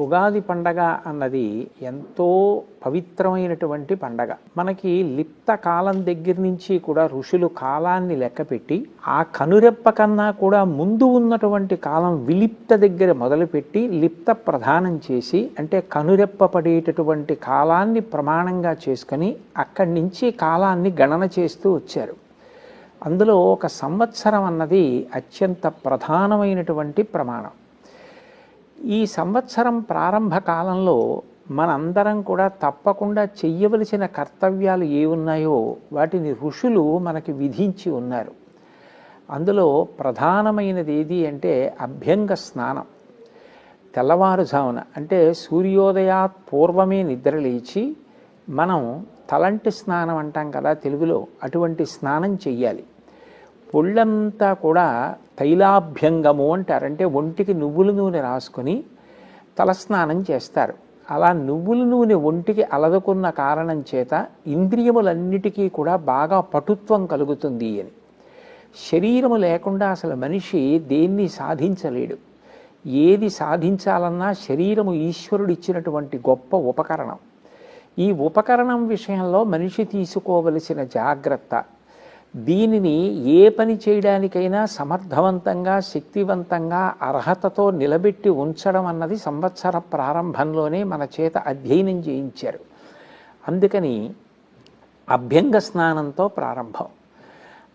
ఉగాది పండగ అన్నది ఎంతో పవిత్రమైనటువంటి పండగ. మనకి లిప్త కాలం దగ్గర నుంచి కూడా ఋషులు కాలాన్ని లెక్కపెట్టి ఆ కనురెప్ప కన్నా కూడా ముందు ఉన్నటువంటి కాలం విలిప్త దగ్గర మొదలుపెట్టి లిప్త ప్రధానం చేసి అంటే కనురెప్ప పడేటటువంటి కాలాన్ని ప్రమాణంగా చేసుకొని అక్కడి నుంచి కాలాన్ని గణన చేస్తూ వచ్చారు. అందులో ఒక సంవత్సరం అన్నది అత్యంత ప్రధానమైనటువంటి ప్రమాణం. ఈ సంవత్సరం ప్రారంభ కాలంలో మనందరం కూడా తప్పకుండా చెయ్యవలసిన కర్తవ్యాలు ఏ ఉన్నాయో వాటిని ఋషులు మనకి విధించి ఉన్నారు. అందులో ప్రధానమైనది ఏది అంటే అభ్యంగ స్నానం. తెల్లవారుజామున అంటే సూర్యోదయాత్ పూర్వమే నిద్రలేచి మనం తలంటి స్నానం అంటాం కదా తెలుగులో అటువంటి స్నానం చెయ్యాలి. పొళ్ళంతా కూడా తైలాభ్యంగము అంటారు అంటే ఒంటికి నువ్వుల నూనె రాసుకొని తలస్నానం చేస్తారు. అలా నువ్వుల నూనె ఒంటికి అలదుకున్న కారణం చేత ఇంద్రియములన్నిటికీ కూడా బాగా పటుత్వం కలుగుతుంది అని. శరీరము లేకుండా అసలు మనిషి దేన్ని సాధించలేడు. ఏది సాధించాలన్నా శరీరము ఈశ్వరుడు ఇచ్చినటువంటి గొప్ప ఉపకరణం. ఈ ఉపకరణం విషయంలో మనిషి తీసుకోవలసిన జాగ్రత్త దీనిని ఏ పని చేయడానికైనా సమర్థవంతంగా శక్తివంతంగా అర్హతతో నిలబెట్టి ఉంచడం అన్నది సంవత్సర ప్రారంభంలోనే మన చేత అధ్యయనం చేయించారు. అందుకని అభ్యంగ స్నానంతో ప్రారంభం.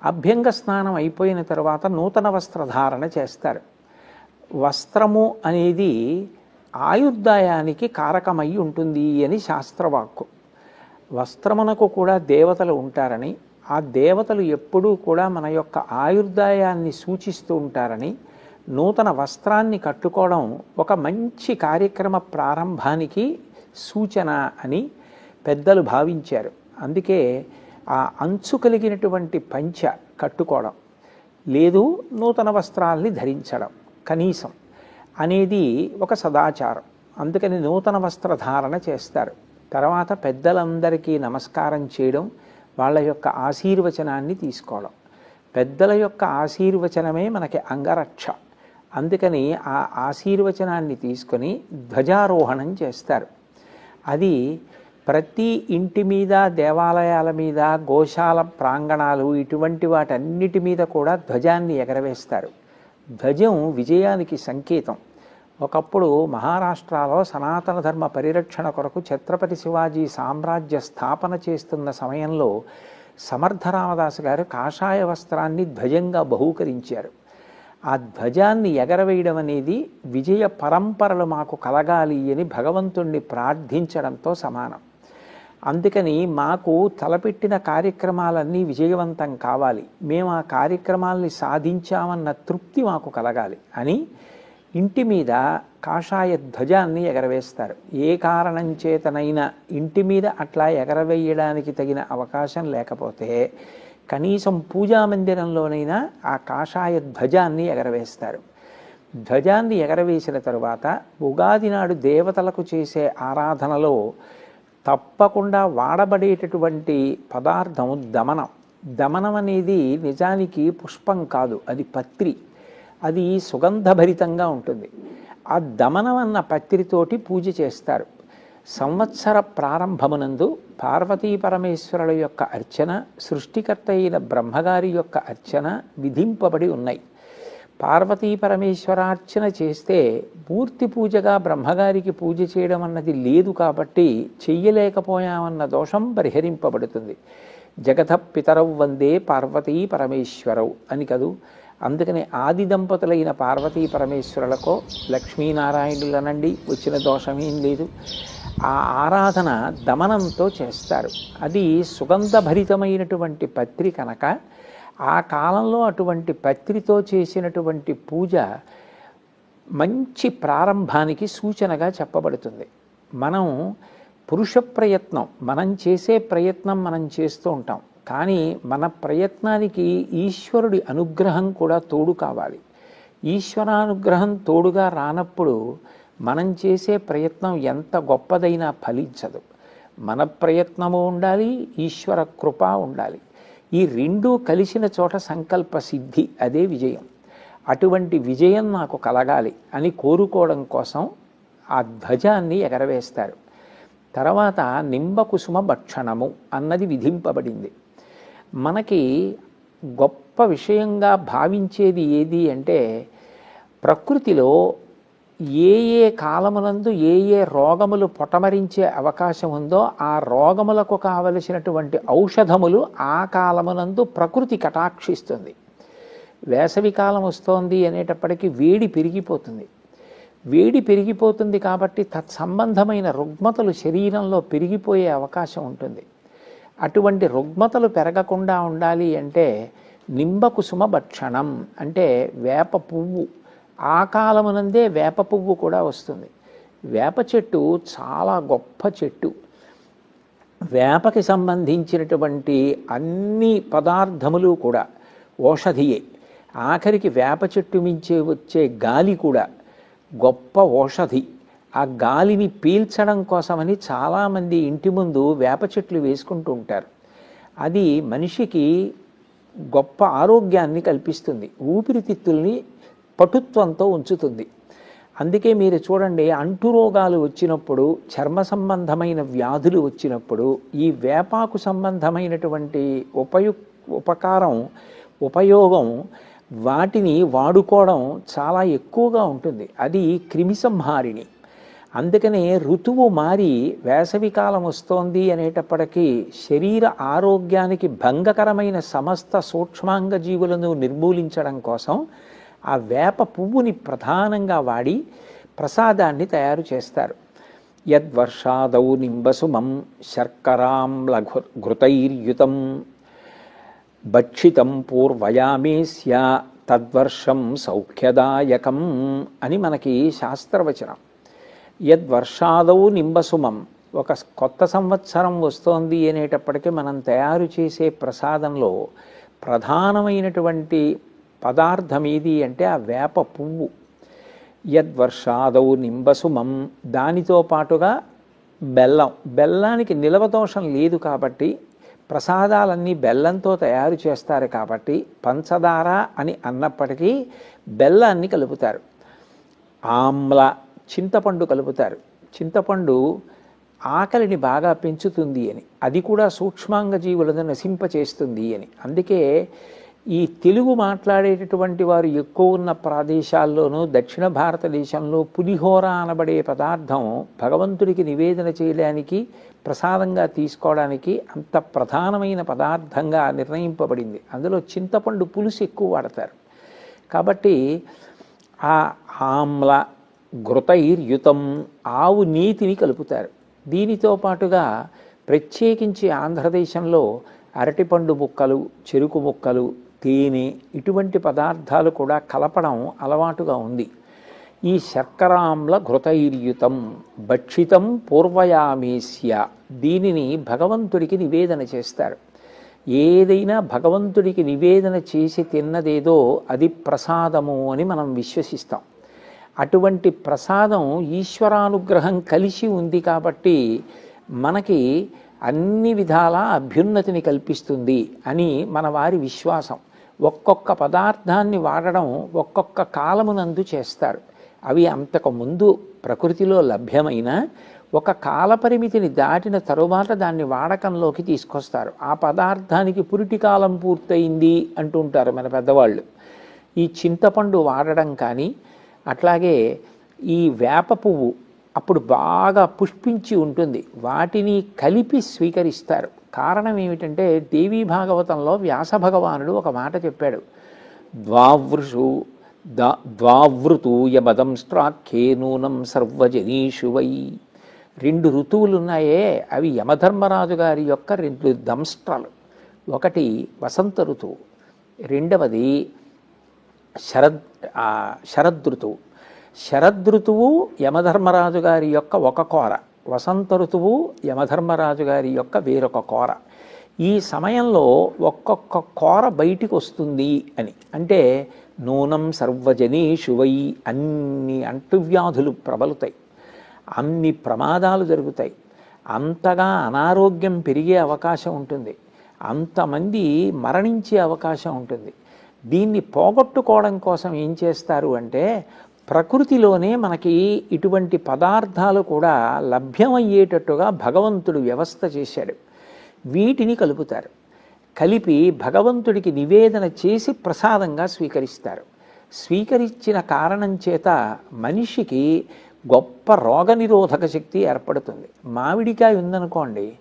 అభ్యంగ స్నానం అయిపోయిన తర్వాత నూతన వస్త్రధారణ చేస్తారు. వస్త్రము అనేది ఆయుర్దాయానికి కారకమై ఉంటుంది అని శాస్త్రవాక్కు. వస్త్రమునకు కూడా దేవతలు ఉంటారని ఆ దేవతలు ఎప్పుడూ కూడా మన యొక్క ఆయుర్దాయాన్ని సూచిస్తూ ఉంటారని నూతన వస్త్రాన్ని కట్టుకోవడం ఒక మంచి కార్యక్రమ ప్రారంభానికి సూచన అని పెద్దలు భావించారు. అందుకే ఆ అంచు కలిగినటువంటి పంచ కట్టుకోవడం లేదు నూతన వస్త్రాల్ని ధరించడం కనీసం అనేది ఒక సదాచారం. అందుకని నూతన వస్త్రధారణ చేస్తారు. తర్వాత పెద్దలందరికీ నమస్కారం చేయడం వాళ్ళ యొక్క ఆశీర్వచనాన్ని తీసుకోవడం. పెద్దల యొక్క ఆశీర్వచనమే మనకి అంగరక్ష. అందుకని ఆ ఆశీర్వచనాన్ని తీసుకొని ధ్వజారోహణం చేస్తారు. అది ప్రతి ఇంటి మీద దేవాలయాల మీద గోశాల ప్రాంగణాలు ఇటువంటి వాటన్నిటి మీద కూడా ధ్వజాన్ని ఎగరవేస్తారు. ధ్వజం విజయానికి సంకేతం. ఒకప్పుడు మహారాష్ట్రలో సనాతన ధర్మ పరిరక్షణ కొరకు ఛత్రపతి శివాజీ సామ్రాజ్య స్థాపన చేస్తున్న సమయంలో సమర్థ రామదాసు గారు కాషాయ వస్త్రాన్ని ధ్వజంగా బహూకరించారు. ఆ ధ్వజాన్ని ఎగరవేయడం అనేది విజయ పరంపరలు మాకు కలగాలి అని భగవంతుణ్ణి ప్రార్థించడంతో సమానం. అందుకని మాకు తలపెట్టిన కార్యక్రమాలన్నీ విజయవంతం కావాలి. మేము ఆ కార్యక్రమాల్ని సాధించామన్న తృప్తి మాకు కలగాలి అని ఇంటి మీద కాషాయ ధ్వజాన్ని ఎగరవేస్తారు. ఏ కారణం చేతనైనా ఇంటి మీద అట్లా ఎగరవేయడానికి తగిన అవకాశం లేకపోతే కనీసం పూజా మందిరంలోనైనా ఆ కాషాయ ధ్వజాన్ని ఎగరవేస్తారు. ధ్వజాన్ని ఎగరవేసిన తరువాత ఉగాది నాడు దేవతలకు చేసే ఆరాధనలో తప్పకుండా వాడబడేటటువంటి పదార్థం దమనం. దమనం అనేది నిజానికి పుష్పం కాదు అది పత్రి. అది సుగంధభరితంగా ఉంటుంది. ఆ దమనం అన్న పత్రితోటి పూజ చేస్తారు. సంవత్సర ప్రారంభమునందు పార్వతీ పరమేశ్వరుల యొక్క అర్చన సృష్టికర్త అయిన బ్రహ్మగారి యొక్క అర్చన విధింపబడి ఉన్నాయి. పార్వతీ పరమేశ్వరార్చన చేస్తే పూర్తి పూజగా బ్రహ్మగారికి పూజ చేయడం అన్నది లేదు కాబట్టి చెయ్యలేకపోయామన్న దోషం పరిహరింపబడుతుంది. జగత పితరవ్ వందే పార్వతీ పరమేశ్వరవు అని కదూ అందుకని ఆది దంపతులైన పార్వతీ పరమేశ్వరులకో లక్ష్మీనారాయణులనండి వచ్చిన దోషమేం లేదు. ఆ ఆరాధన దమనంతో చేస్తారు. అది సుగంధభరితమైనటువంటి పత్రి కనుక ఆ కాలంలో అటువంటి పత్రితో చేసినటువంటి పూజ మంచి ప్రారంభానికి సూచనగా చెప్పబడుతుంది. మనం పురుష ప్రయత్నం మనం చేసే ప్రయత్నం మనం చేస్తూ ఉంటాం. కానీ మన ప్రయత్నానికి ఈశ్వరుడి అనుగ్రహం కూడా తోడు కావాలి. ఈశ్వరానుగ్రహం తోడుగా రానప్పుడు మనం చేసే ప్రయత్నం ఎంత గొప్పదైనా ఫలించదు. మన ప్రయత్నము ఉండాలి ఈశ్వర కృప ఉండాలి. ఈ రెండూ కలిసిన చోట సంకల్ప సిద్ధి అదే విజయం. అటువంటి విజయం నాకు కలగాలి అని కోరుకోవడం కోసం ఆ ధ్వజాన్ని ఎగరవేస్తారు. తర్వాత నింబకుసుమ భక్షణము అన్నది విధింపబడింది. మనకి గొప్ప విషయంగా భావించేది ఏది అంటే ప్రకృతిలో ఏ ఏ కాలమునందు ఏ ఏ రోగములు పొటమరించే అవకాశం ఉందో ఆ రోగములకు కావలసినటువంటి ఔషధములు ఆ కాలమునందు ప్రకృతి కటాక్షిస్తుంది. వేసవి కాలం వస్తోంది అనేటప్పటికీ వేడి పెరిగిపోతుంది. వేడి పెరిగిపోతుంది కాబట్టి తత్సంబంధమైన రుగ్మతలు శరీరంలో పెరిగిపోయే అవకాశం ఉంటుంది. అటువంటి రుగ్మతలు పెరగకుండా ఉండాలి అంటే నింబకుసుమ భక్షణం అంటే వేప పువ్వు. ఆ కాలమునందే వేప పువ్వు కూడా వస్తుంది. వేప చెట్టు చాలా గొప్ప చెట్టు. వేపకి సంబంధించినటువంటి అన్ని పదార్థములు కూడా ఓషధియే ఆఖరికి వేప చెట్టు మించి వచ్చే గాలి కూడా గొప్ప ఓషధి ఆ గాలిని పీల్చడం కోసమని చాలామంది ఇంటి ముందు వేప చెట్లు వేసుకుంటూ ఉంటారు. అది మనిషికి గొప్ప ఆరోగ్యాన్ని కల్పిస్తుంది. ఊపిరితిత్తుల్ని పటుత్వంతో ఉంచుతుంది. అందుకే మీరు చూడండి అంటు రోగాలు వచ్చినప్పుడు చర్మ సంబంధమైన వ్యాధులు వచ్చినప్పుడు ఈ వేపాకు సంబంధమైనటువంటి ఉపయు ఉపకారం ఉపయోగం వాటిని వాడుకోవడం చాలా ఎక్కువగా ఉంటుంది. అది క్రిమిసంహారిణి. అందుకనే ఋతువు మారి వేసవికాలం వస్తోంది అనేటప్పటికీ శరీర ఆరోగ్యానికి భంగకరమైన సమస్త సూక్ష్మాంగ జీవులను నిర్మూలించడం కోసం ఆ వేప పువ్వుని ప్రధానంగా వాడి ప్రసాదాన్ని తయారు చేస్తారు. యద్వర్షాదౌ నింబసుమం శర్కరాంల ఘృతైర్యుతం భక్షితం పూర్వయామేస్య తద్వర్షం సౌఖ్యదాయకం అని మనకి శాస్త్రవచనం. యద్వర్షాదవు నింబసుమం. ఒక కొత్త సంవత్సరం వస్తోంది అనేటప్పటికీ మనం తయారు చేసే ప్రసాదంలో ప్రధానమైనటువంటి పదార్థం ఏది అంటే ఆ వేప పువ్వు. యద్వర్షాదవు నింబసుమం. దానితో పాటుగా బెల్లం. బెల్లానికి నిలవదోషం లేదు కాబట్టి ప్రసాదాలన్నీ బెల్లంతో తయారు చేస్తారు కాబట్టి పంచదార అని అన్నప్పటికీ బెల్లాన్ని కలుపుతారు. ఆమ్ల చింతపండు కలుపుతారు. చింతపండు ఆకలిని బాగా పెంచుతుంది అని అది కూడా సూక్ష్మాంగ జీవులను నశింపచేస్తుంది అని. అందుకే ఈ తెలుగు మాట్లాడేటటువంటి వారు ఎక్కువ ఉన్న ప్రదేశాల్లోనూ దక్షిణ భారతదేశంలో పులిహోర అనబడే పదార్థం భగవంతుడికి నివేదన చేయడానికి ప్రసాదంగా తీసుకోవడానికి అంత ప్రధానమైన పదార్థంగా నిర్ణయింపబడింది. అందులో చింతపండు పులుసు ఎక్కువ వాడతారు. కాబట్టి ఆ ఆమ్ల ఘృతైర్యుతం ఆవు నీతిని కలుపుతారు. దీనితో పాటుగా ప్రత్యేకించి ఆంధ్రదేశంలో అరటిపండు ముక్కలు చెరుకు ముక్కలు తేనె ఇటువంటి పదార్థాలు కూడా కలపడం అలవాటుగా ఉంది. ఈ శర్కరాంల ఘృతైర్యుతం భక్షితం పూర్వయామేస్య దీనిని భగవంతుడికి నివేదన చేస్తారు. ఏదైనా భగవంతుడికి నివేదన చేసి తిన్నదేదో అది ప్రసాదము అని మనం విశ్వసిస్తాం. అటువంటి ప్రసాదం ఈశ్వరానుగ్రహం కలిసి ఉంది కాబట్టి మనకి అన్ని విధాల అభ్యున్నతిని కల్పిస్తుంది అని మన వారి విశ్వాసం. ఒక్కొక్క పదార్థాన్ని వాడడం ఒక్కొక్క కాలమునందు చేస్తారు. అవి అంతకు ముందు ప్రకృతిలో లభ్యమైన ఒక కాలపరిమితిని దాటిన తరువాత దాన్ని వాడకంలోకి తీసుకొస్తారు. ఆ పదార్థానికి పురిటి కాలం పూర్తయింది అంటుంటారు మన పెద్దవాళ్ళు. ఈ చింతపండు వాడడం కానీ అట్లాగే ఈ వేప పువ్వు అప్పుడు బాగా పుష్పించి ఉంటుంది. వాటిని కలిపి స్వీకరిస్తారు. కారణం ఏమిటంటే దేవీ భాగవతంలో వ్యాస భగవానుడు ఒక మాట చెప్పాడు. ద్వావృషు దా ద్వావృతు స్ట్రాఖ్యే నూనం సర్వజనీషు వై. రెండు ఋతువులు ఉన్నాయే అవి యమధర్మరాజు గారి యొక్క రెండు దంష్ట్రాలు. ఒకటి వసంత ఋతువు. రెండవది శరద్ శరదృతువు శరదృతువు యమధర్మరాజు గారి యొక్క ఒక కోర. వసంత ఋతువు యమధర్మరాజు గారి యొక్క వేరొక కోర. ఈ సమయంలో ఒక్కొక్క కోర బయటికి వస్తుంది అని. అంటే నూనం సర్వజనీషువై అన్ని అంటువ్యాధులు ప్రబలుతాయి. అన్ని ప్రమాదాలు జరుగుతాయి. అంతగా అనారోగ్యం పెరిగే అవకాశం ఉంటుంది. అంతమంది మరణించే అవకాశం ఉంటుంది. దీన్ని పోగొట్టుకోవడం కోసం ఏం చేస్తారు అంటే ప్రకృతిలోనే మనకి ఇటువంటి పదార్థాలు కూడా లభ్యమయ్యేటట్టుగా భగవంతుడు వ్యవస్థ చేశాడు. వీటిని కలుపుతారు. కలిపి భగవంతుడికి నివేదన చేసి ప్రసాదంగా స్వీకరిస్తారు. స్వీకరించిన కారణం చేత మనిషికి గొప్ప రోగనిరోధక శక్తి ఏర్పడుతుంది. మామిడికాయ ఉందనుకోండి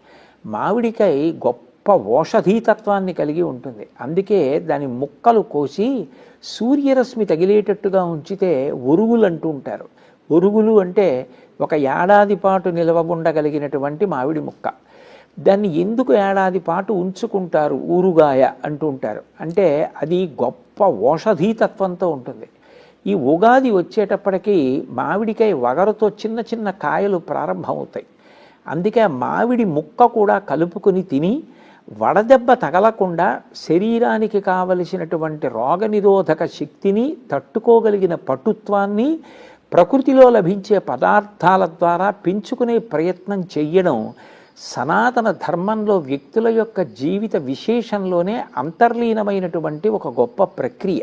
మామిడికాయ గొప్ప గొప్ప ఓషధీతత్వాన్ని కలిగి ఉంటుంది. అందుకే దాని ముక్కలు కోసి సూర్యరశ్మి తగిలేటట్టుగా ఉంచితే ఒరుగులు అంటూ ఉంటారు. ఒరుగులు అంటే ఒక ఏడాది పాటు నిలవగుండగలిగినటువంటి మామిడి ముక్క. దాన్ని ఎందుకు ఏడాది పాటు ఉంచుకుంటారు? ఊరుగాయ అంటూ ఉంటారు. అంటే అది గొప్ప ఓషధీతత్వంతో ఉంటుంది. ఈ ఉగాది వచ్చేటప్పటికీ మామిడికాయ వగరుతో చిన్న చిన్న కాయలు ప్రారంభమవుతాయి. అందుకే మామిడి ముక్క కూడా కలుపుకొని తిని వడదెబ్బ తగలకుండా శరీరానికి కావలసినటువంటి రోగనిరోధక శక్తిని తట్టుకోగలిగిన పటుత్వాన్ని ప్రకృతిలో లభించే పదార్థాల ద్వారా పెంచుకునే ప్రయత్నం చెయ్యడం సనాతన ధర్మంలో వ్యక్తుల యొక్క జీవిత విశేషంలోనే అంతర్లీనమైనటువంటి ఒక గొప్ప ప్రక్రియ.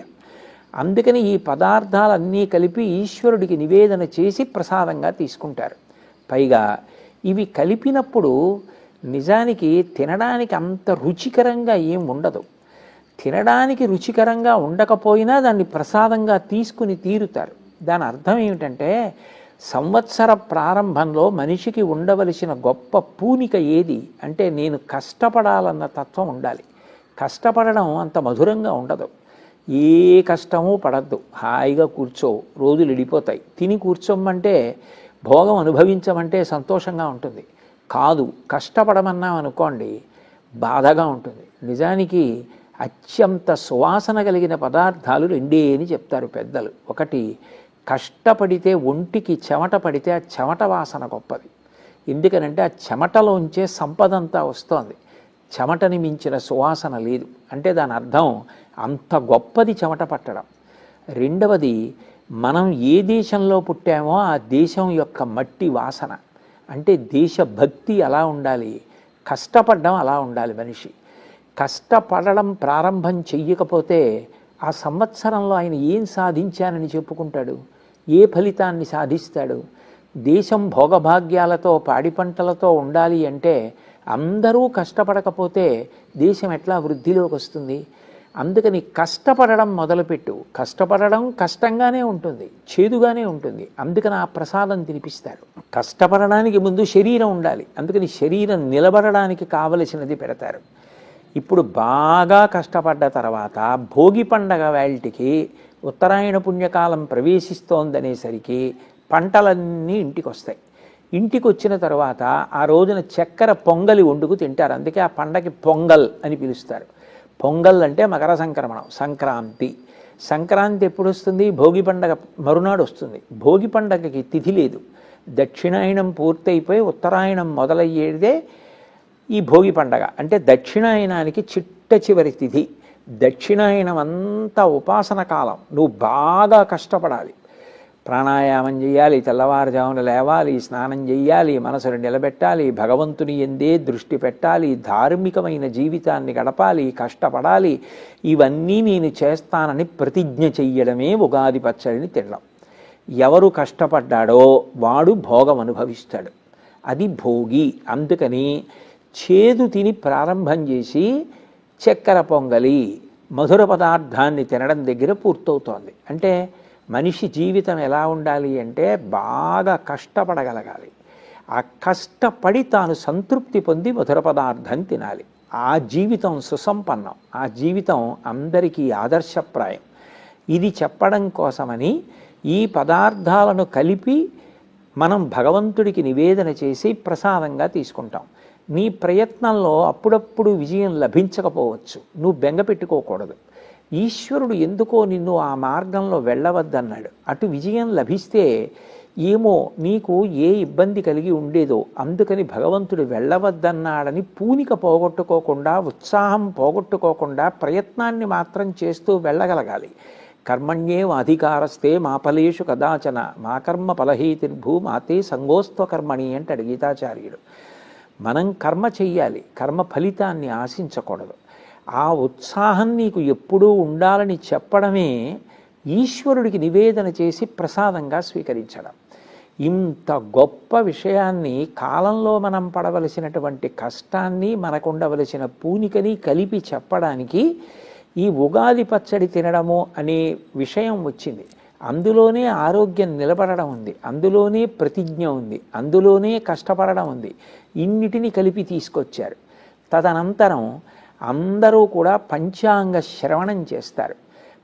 అందుకని ఈ పదార్థాలన్నీ కలిపి ఈశ్వరుడికి నివేదన చేసి ప్రసాదంగా తీసుకుంటారు. పైగా ఇవి కలిపినప్పుడు నిజానికి తినడానికి అంత రుచికరంగా ఏం ఉండదు. తినడానికి రుచికరంగా ఉండకపోయినా దాన్ని ప్రసాదంగా తీసుకుని తీరుతారు. దాని అర్థం ఏమిటంటే సంవత్సర ప్రారంభంలో మనిషికి ఉండవలసిన గొప్ప పూనిక ఏది? అంటే నేను కష్టపడాలన్న తత్వం ఉండాలి. కష్టపడడం అంత మధురంగా ఉండదు. ఏ కష్టమూ పడద్దు. హాయిగా కూర్చో. రోజులు ఇడిపోతాయి తిని కూర్చోమంటే భోగం అనుభవించమంటే సంతోషంగా ఉంటుంది. కాదు కష్టపడమన్నాం అనుకోండి బాధగా ఉంటుంది. నిజానికి అత్యంత సువాసన కలిగిన పదార్థాలు రెండే అని చెప్తారు పెద్దలు. ఒకటి కష్టపడితే ఒంటికి చెమట పడితే ఆ చెమట వాసన గొప్పది. ఎందుకనంటే ఆ చెమటలోంచే సంపదంతా వస్తోంది. చెమటని మించిన సువాసన లేదు. అంటే దాని అర్థం అంత గొప్పది చెమట పట్టడం. రెండవది మనం ఏ దేశంలో పుట్టామో ఆ దేశం యొక్క మట్టి వాసన. అంటే దేశభక్తి అలా ఉండాలి కష్టపడడం అలా ఉండాలి మనిషి. కష్టపడడం ప్రారంభం చెయ్యకపోతే ఆ సంవత్సరంలో ఆయన ఏం సాధించానని చెప్పుకుంటాడు? ఏ ఫలితాన్ని సాధిస్తాడు? దేశం భోగభాగ్యాలతో పాడి పంటలతో ఉండాలి అంటే అందరూ కష్టపడకపోతే దేశం ఎట్లా వృద్ధిలోకి వస్తుంది? అందుకని కష్టపడడం మొదలుపెట్టు. కష్టపడడం కష్టంగానే ఉంటుంది చేదుగానే ఉంటుంది. అందుకని ఆ ప్రసాదం తినిపిస్తారు. కష్టపడడానికి ముందు శరీరం ఉండాలి. అందుకని శరీరం నిలబడడానికి కావలసినది పెడతారు. ఇప్పుడు బాగా కష్టపడ్డ తర్వాత భోగి పండగ వేల్టికి ఉత్తరాయణ పుణ్యకాలం ప్రవేశిస్తోందనేసరికి పంటలన్నీ ఇంటికి వస్తాయి ఇంటికి వచ్చిన తర్వాత ఆ రోజున చక్కెర పొంగలి వండుకు తింటారు. అందుకే ఆ పండగకి పొంగల్ అని పిలుస్తారు. పొంగల్ అంటే మకర సంక్రమణం సంక్రాంతి. సంక్రాంతి ఎప్పుడు వస్తుంది భోగి పండగ మరునాడు వస్తుంది భోగి పండగకి తిథి లేదు. దక్షిణాయనం పూర్తయిపోయి ఉత్తరాయణం మొదలయ్యేదే ఈ భోగి పండగ. అంటే దక్షిణాయనానికి చిట్ట చివరి తిథి. దక్షిణాయనం అంతా ఉపాసన కాలం. నువ్వు బాగా కష్టపడాలి. ప్రాణాయామం చేయాలి తెల్లవారుజామున లేవాలి స్నానం చేయాలి మనసును నిలబెట్టాలి భగవంతుని ఎందే దృష్టి పెట్టాలి ధార్మికమైన జీవితాన్ని గడపాలి కష్టపడాలి ఇవన్నీ నేను చేస్తానని ప్రతిజ్ఞ చెయ్యడమే ఉగాది పచ్చడిని తినడం. ఎవరు కష్టపడ్డాడో వాడు భోగం అనుభవిస్తాడు. అది భోగి. అందుకని చేదు తిని ప్రారంభం చేసి చక్కెర పొంగలి మధుర పదార్థాన్ని తినడం దగ్గర పూర్తవుతోంది. అంటే మనిషి జీవితం ఎలా ఉండాలి అంటే బాగా కష్టపడగలగాలి. ఆ కష్టపడి తాను సంతృప్తి పొంది మధుర పదార్థం తినాలి. ఆ జీవితం సుసంపన్నం. ఆ జీవితం అందరికీ ఆదర్శప్రాయం. ఇది చెప్పడం కోసమని ఈ పదార్థాలను కలిపి మనం భగవంతుడికి నివేదన చేసి ప్రసాదంగా తీసుకుంటాం. నీ ప్రయత్నంలో అప్పుడప్పుడు విజయం లభించకపోవచ్చు. నువ్వు బెంగ పెట్టుకోకూడదు. ఈశ్వరుడు ఎందుకో నిన్ను ఆ మార్గంలో వెళ్ళవద్దన్నాడు. అటు విజయం లభిస్తే ఏమో నీకు ఏ ఇబ్బంది కలిగి ఉండేదో అందుకని భగవంతుడు వెళ్ళవద్దన్నాడని పూనిక పోగొట్టుకోకుండా ఉత్సాహం పోగొట్టుకోకుండా ప్రయత్నాన్ని మాత్రం చేస్తూ వెళ్ళగలగాలి. కర్మణ్యేవ అధికారస్తే మా ఫలేషు కదాచన మా కర్మ ఫలహేతిర్భూ మాతే సంగోస్త్వ కర్మణి అంటాడు గీతాచార్యుడు. మనం కర్మ చెయ్యాలి కర్మ ఫలితాన్ని ఆశించకూడదు. ఆ ఉత్సాహం నీకు ఎప్పుడూ ఉండాలని చెప్పడమే ఈశ్వరుడికి నివేదన చేసి ప్రసాదంగా స్వీకరించడం. ఇంత గొప్ప విషయాన్ని కాలంలో మనం పడవలసినటువంటి కష్టాన్ని మనకు ఉండవలసిన పూనికని కలిపి చెప్పడానికి ఈ ఉగాది పచ్చడి తినడము అనే విషయం వచ్చింది. అందులోనే ఆరోగ్యం నిలబడడం ఉంది. అందులోనే ప్రతిజ్ఞ ఉంది. అందులోనే కష్టపడడం ఉంది. ఇన్నిటిని కలిపి తీసుకొచ్చారు. తదనంతరం అందరూ కూడా పంచాంగ శ్రవణం చేస్తారు.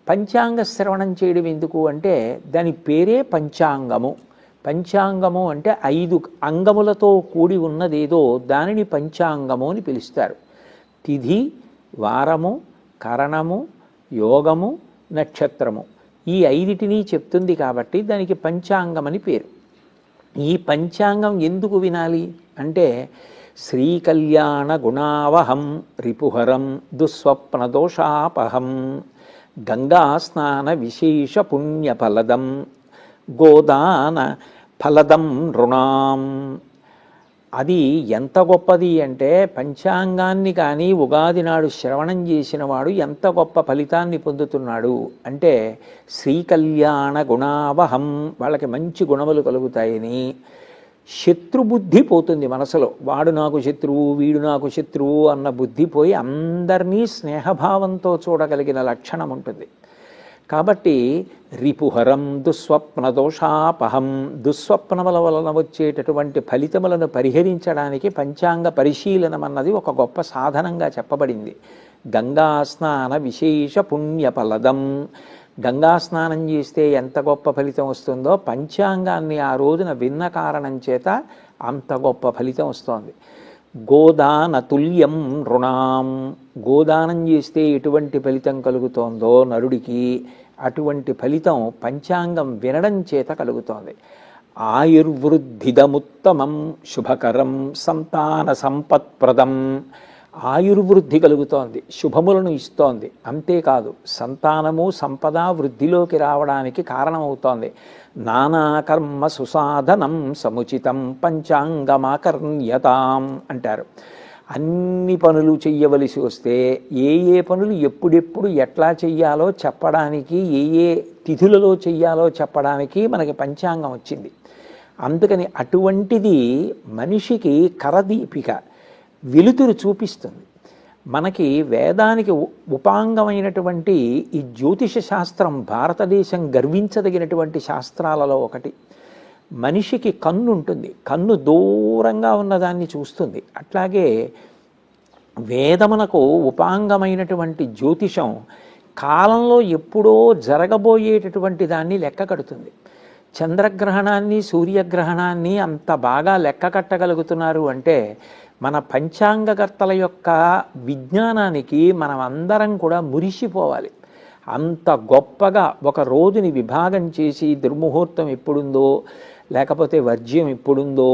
పంచాంగ శ్రవణం చేయడం ఎందుకు అంటే దాని పేరే పంచాంగము. పంచాంగము అంటే ఐదు అంగములతో కూడి ఉన్నదేదో దానిని పంచాంగము అని పిలుస్తారు. తిథి వారము కరణము యోగము నక్షత్రము. ఈ ఐదిటిని చెప్తుంది కాబట్టి దానికి పంచాంగం అని పేరు. ఈ పంచాంగం ఎందుకు వినాలి అంటే శ్రీకళ్యాణ గుణావహం రిపుహరం దుస్వప్న దోషాపహం గంగా స్నాన విశేష పుణ్యఫలదం గోదాన ఫలదం రుణాం అది ఎంత గొప్పది అంటే పంచాంగాన్ని కానీ ఉగాది నాడు శ్రవణం చేసిన వాడు ఎంత గొప్ప ఫలితాన్ని పొందుతున్నాడు అంటే శ్రీకళ్యాణ గుణావహం. వాళ్ళకి మంచి గుణములు కలుగుతాయని. శత్రుబుద్ధి పోతుంది మనసులో. వాడు నాకు శత్రువు వీడు నాకు శత్రువు అన్న బుద్ధి పోయి అందరినీ స్నేహభావంతో చూడగలిగిన లక్షణం ఉంటుంది. కాబట్టి రిపుహరం దుస్వప్న దోషాపహం. దుస్వప్నముల వలన వచ్చేటటువంటి ఫలితములను పరిహరించడానికి పంచాంగ పరిశీలనం అన్నది ఒక గొప్ప సాధనంగా చెప్పబడింది. గంగా స్నాన విశేష పుణ్యఫలదం. గంగా స్నానం చేస్తే ఎంత గొప్ప ఫలితం వస్తుందో పంచాంగాన్ని ఆ రోజున విన్న కారణం చేత అంత గొప్ప ఫలితం వస్తోంది. గోదాన తుల్యం రుణాం. గోదానం చేస్తే ఎటువంటి ఫలితం కలుగుతోందో నరుడికి అటువంటి ఫలితం పంచాంగం వినడం చేత కలుగుతోంది. ఆయుర్వృద్ధిదముత్తమం శుభకరం సంతాన సంపత్ప్రదం. ఆయుర్వృద్ధి కలుగుతోంది శుభములను ఇస్తోంది. అంతేకాదు సంతానము సంపద వృద్ధిలోకి రావడానికి కారణమవుతోంది. నానాకర్మ సుసాధనం సముచితం పంచాంగమాకర్ణ్యతాం అంటారు. అన్ని పనులు చెయ్యవలసి వస్తే ఏ ఏ పనులు ఎప్పుడెప్పుడు ఎట్లా చెయ్యాలో చెప్పడానికి ఏ ఏ తిథులలో చెయ్యాలో చెప్పడానికి మనకి పంచాంగం వచ్చింది. అందుకని అటువంటిది మనిషికి కరదీపిక. వెలుతురు చూపిస్తుంది. మనకి వేదానికి ఉపాంగమైనటువంటి ఈ జ్యోతిష శాస్త్రం భారతదేశం గర్వించదగినటువంటి శాస్త్రాలలో ఒకటి. మనిషికి కన్ను ఉంటుంది. కన్ను దూరంగా ఉన్నదాన్ని చూస్తుంది. అట్లాగే వేదమునకు ఉపాంగమైనటువంటి జ్యోతిషం కాలంలో ఎప్పుడో జరగబోయేటటువంటి దాన్ని లెక్క కడుతుంది. చంద్రగ్రహణాన్ని సూర్యగ్రహణాన్ని అంత బాగా లెక్క కట్టగలుగుతున్నారు అంటే మన పంచాంగకర్తల యొక్క విజ్ఞానానికి మనం అందరం కూడా మురిసిపోవాలి. అంత గొప్పగా ఒక రోజుని విభాగం చేసి దుర్ముహూర్తం ఎప్పుడుందో లేకపోతే వర్జ్యం ఎప్పుడుందో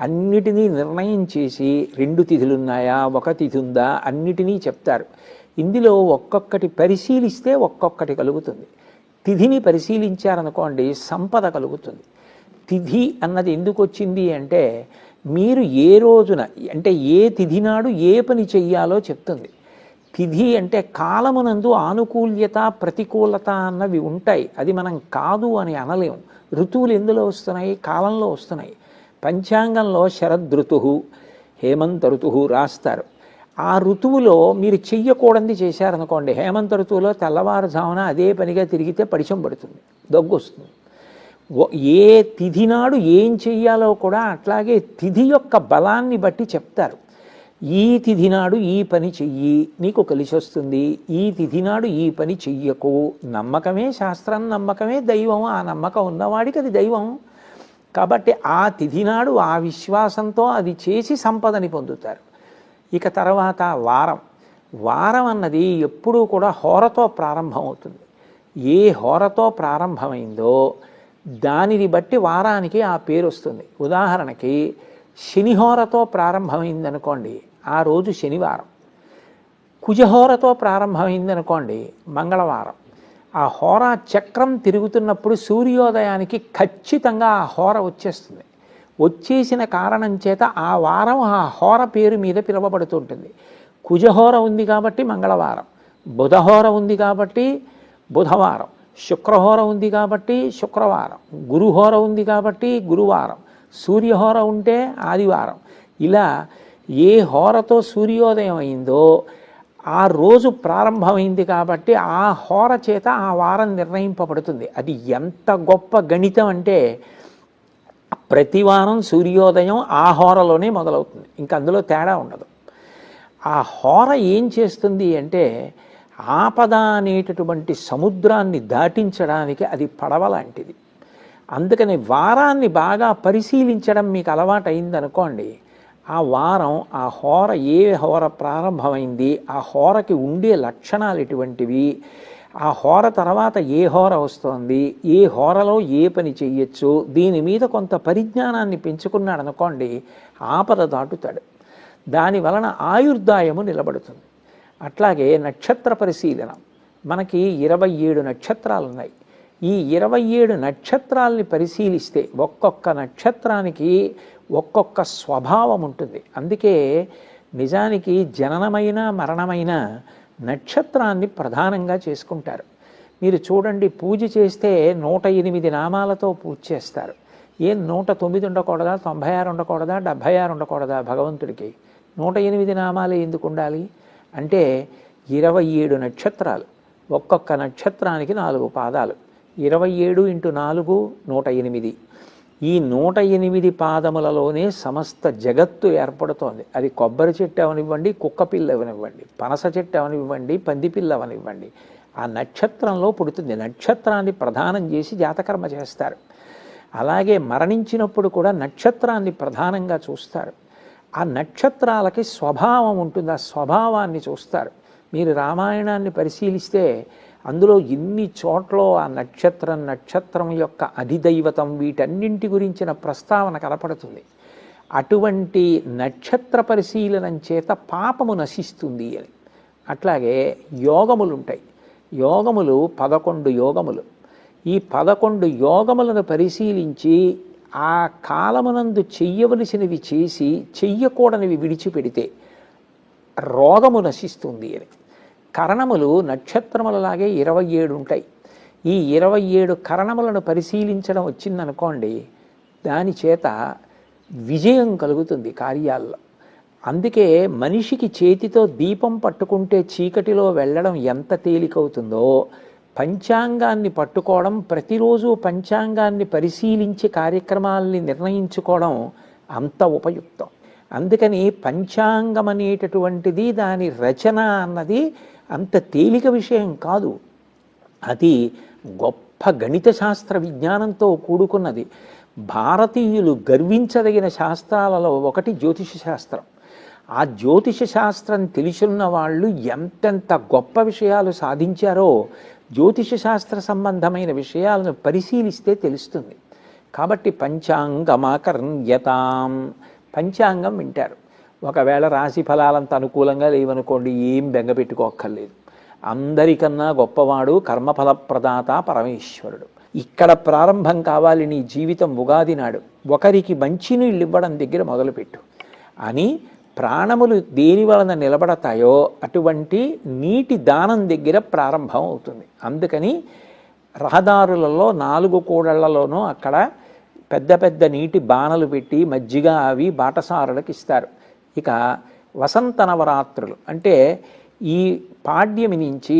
అన్నిటినీ నిర్ణయం చేసి రెండు తిథులున్నాయా ఒక తిథి ఉందా అన్నిటినీ చెప్తారు. ఇందులో ఒక్కొక్కటి పరిశీలిస్తే ఒక్కొక్కటి కలుగుతుంది. తిథిని పరిశీలించారనుకోండి సంపద కలుగుతుంది. తిథి అన్నది ఎందుకు వచ్చింది అంటే మీరు ఏ రోజున అంటే ఏ తిథి నాడు ఏ పని చెయ్యాలో చెప్తుంది. తిథి అంటే కాలమునందు ఆనుకూల్యత ప్రతికూలత అన్నవి ఉంటాయి. అది మనం కాదు అని అనలేము ఋతువులు ఎందులో వస్తున్నాయి? కాలంలో వస్తున్నాయి. పంచాంగంలో శరదృతు హేమంత ఋతువు రాస్తారు. ఆ ఋతువులో మీరు చెయ్యకూడనిది చేశారనుకోండి హేమంత ఋతువులో తెల్లవారుజామున అదే పనిగా తిరిగితే పడిచం పడుతుంది దగ్గు వస్తుంది ఏ తిథి నాడు ఏం చెయ్యాలో కూడా అట్లాగే తిథి యొక్క బలాన్ని బట్టి చెప్తారు. ఈ తిథి నాడు ఈ పని చెయ్యి నీకు కలిసి వస్తుంది. ఈ తిథి నాడు ఈ పని చెయ్యకు. నమ్మకమే శాస్త్రం నమ్మకమే దైవం. ఆ నమ్మకం ఉన్నవాడికి అది దైవం. కాబట్టి ఆ తిథి నాడు ఆ విశ్వాసంతో అది చేసి సంపదని పొందుతారు. ఇక తర్వాత వారం. వారం అన్నది ఎప్పుడూ కూడా హోరతో ప్రారంభమవుతుంది. ఏ హోరతో ప్రారంభమైందో దానిని బట్టి వారానికి ఆ పేరు వస్తుంది. ఉదాహరణకి శనిహోరతో ప్రారంభమైందనుకోండి ఆ రోజు శనివారం. కుజహోరతో ప్రారంభమైందనుకోండి మంగళవారం. ఆ హోర చక్రం తిరుగుతున్నప్పుడు సూర్యోదయానికి ఖచ్చితంగా ఆ హోర వచ్చేస్తుంది. వచ్చేసిన కారణం చేత ఆ వారం ఆ హోర పేరు మీద పిలువబడుతుంటుంది. కుజహోర ఉంది కాబట్టి మంగళవారం. బుధహోర ఉంది కాబట్టి బుధవారం. శుక్రహోర ఉంది కాబట్టి శుక్రవారం గురుహోర ఉంది కాబట్టి గురువారం సూర్యహోర ఉంటే ఆదివారం. ఇలా ఏ హోరతో సూర్యోదయం అయిందో ఆ రోజు ప్రారంభమైంది కాబట్టి ఆ హోర చేత ఆ వారం నిర్ణయింపబడుతుంది. అది ఎంత గొప్ప గణితం అంటే ప్రతి వారం సూర్యోదయం ఆ హోరలోనే మొదలవుతుంది. ఇంకా అందులో తేడా ఉండదు. ఆ హోర ఏం చేస్తుంది అంటే ఆపద అనేటటువంటి సముద్రాన్ని దాటించడానికి అది పడవ లాంటిది. అందుకని వారాన్ని బాగా పరిశీలించడం మీకు అలవాటు అయిందనుకోండి ఆ వారం ఆ హోర ఏ హోర ప్రారంభమైంది ఆ హోరకి ఉండే లక్షణాలు ఎటువంటివి ఆ హోర తర్వాత ఏ హోర వస్తోంది ఏ హోరలో ఏ పని చెయ్యొచ్చు దీని మీద కొంత పరిజ్ఞానాన్ని పెంచుకున్నాడు అనుకోండి ఆపద దాటుతాడు. దాని వలన ఆయుర్దాయము నిలబడుతుంది. అట్లాగే నక్షత్ర పరిశీలన. మనకి ఇరవై ఏడు నక్షత్రాలు ఉన్నాయి ఈ ఇరవై ఏడు నక్షత్రాల్ని పరిశీలిస్తే ఒక్కొక్క నక్షత్రానికి ఒక్కొక్క స్వభావం ఉంటుంది. అందుకే నిజానికి జననమైన మరణమైన నక్షత్రాన్ని ప్రధానంగా చేసుకుంటారు. మీరు చూడండి పూజ చేస్తే నూట ఎనిమిది నామాలతో పూజ చేస్తారు. ఏం నూట తొమ్మిది ఉండకూడదా తొంభై ఆరు ఉండకూడదా డెబ్భై ఆరు ఉండకూడదా భగవంతుడికి? నూట ఎనిమిది నామాలు ఎందుకు ఉండాలి? అంటే ఇరవై ఏడు నక్షత్రాలు. ఒక్కొక్క నక్షత్రానికి నాలుగు పాదాలు. ఇరవై ఏడు ఇంటూ నాలుగు నూట ఎనిమిది. ఈ నూట ఎనిమిది పాదములలోనే సమస్త జగత్తు ఏర్పడుతోంది. అది కొబ్బరి చెట్టు అవనివ్వండి కుక్క పిల్ల అవనివ్వండి పనస చెట్టు అవనివ్వండి పందిపిల్ల అవనివ్వండి. ఆ నక్షత్రంలో పుడుతుంది. నక్షత్రాన్ని ప్రధానం చేసి జాతకర్మ చేస్తారు. అలాగే మరణించినప్పుడు కూడా నక్షత్రాన్ని ప్రధానంగా చూస్తారు. ఆ నక్షత్రాలకి స్వభావం ఉంటుంది ఆ స్వభావాన్ని చూస్తారు. మీరు రామాయణాన్ని పరిశీలిస్తే అందులో ఎన్ని చోట్ల ఆ నక్షత్రం నక్షత్రం యొక్క అధిదైవతం వీటన్నింటి గురించిన ప్రస్తావన కనపడుతుంది. అటువంటి నక్షత్ర పరిశీలనం చేత పాపము నశిస్తుంది అని. అట్లాగే యోగములు ఉంటాయి యోగములు పదకొండు యోగములు. ఈ పదకొండు యోగములను పరిశీలించి ఆ కాలమునందు చెయ్యవలసినవి చేసి చెయ్యకూడనివి విడిచిపెడితే రోగము నశిస్తుంది అని. కరణములు నక్షత్రములలాగే ఇరవై ఏడు ఉంటాయి. ఈ ఇరవై ఏడు కరణములను పరిశీలించడం వచ్చిందనుకోండి దాని చేత విజయం కలుగుతుంది కార్యాల్లో. అందుకే మనిషికి చేతితో దీపం పట్టుకుంటే చీకటిలో వెళ్ళడం ఎంత తేలికవుతుందో పంచాంగాన్ని పట్టుకోవడం ప్రతిరోజు పంచాంగాన్ని పరిశీలించి కార్యక్రమాల్ని నిర్ణయించుకోవడం అంత ఉపయుక్తం. అందుకని పంచాంగం అనేటటువంటిది దాని రచన అన్నది అంత తేలిక విషయం కాదు. అది గొప్ప గణిత శాస్త్ర విజ్ఞానంతో కూడుకున్నది. భారతీయులు గర్వించదగిన శాస్త్రాలలో ఒకటి జ్యోతిష శాస్త్రం. ఆ జ్యోతిష శాస్త్రం తెలిసున్న వాళ్ళు ఎంతెంత గొప్ప విషయాలు సాధించారో జ్యోతిష శాస్త్ర సంబంధమైన విషయాలను పరిశీలిస్తే తెలుస్తుంది. కాబట్టి పంచాంగమాకర్ణ్యతాం. పంచాంగం వింటారు. ఒకవేళ రాశి ఫలాలంత అనుకూలంగా లేవనుకోండి ఏం బెంగపెట్టుకోక్కర్లేదు అందరికన్నా గొప్పవాడు కర్మఫల ప్రదాత పరమేశ్వరుడు. ఇక్కడ ప్రారంభం కావాలి నీ జీవితం ఉగాది నాడు. ఒకరికి మంచినీళ్ళు ఇవ్వడం దగ్గర మొదలుపెట్టు. అని ప్రాణములు దేని వలన నిలబడతాయో అటువంటి నీటి దానం దగ్గర ప్రారంభం అవుతుంది. అందుకని రహదారులలో నాలుగు కూడళ్ళలోనూ అక్కడ పెద్ద పెద్ద నీటి బాణలు పెట్టి మజ్జిగ అవి బాటసారులకు ఇస్తారు. ఇక వసంత నవరాత్రులు అంటే ఈ పాడ్యమి నుంచి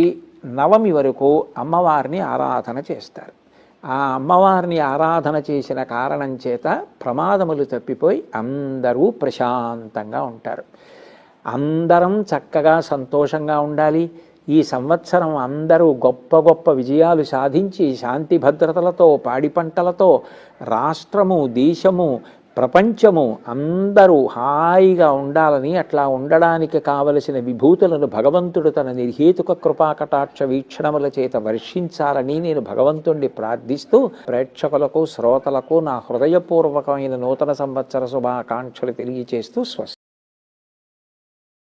నవమి వరకు అమ్మవారిని ఆరాధన చేస్తారు. ఆ అమ్మవారిని ఆరాధన చేసిన కారణం చేత ప్రమాదములు తప్పిపోయి అందరూ ప్రశాంతంగా ఉంటారు. అందరం చక్కగా సంతోషంగా ఉండాలి. ఈ సంవత్సరం అందరూ గొప్ప గొప్ప విజయాలు సాధించి శాంతి భద్రతలతో పాడి పంటలతో రాష్ట్రము దేశము ప్రపంచము అందరూ హాయిగా ఉండాలని అట్లా ఉండడానికి కావలసిన విభూతులను భగవంతుడు తన నిర్హేతుక కృపాకటాక్ష వీక్షణముల చేత వర్షించాలని నేను భగవంతుణ్ణి ప్రార్థిస్తూ ప్రేక్షకులకు శ్రోతలకు నా హృదయపూర్వకమైన నూతన సంవత్సర శుభాకాంక్షలు తెలియచేస్తూ స్వస్తి.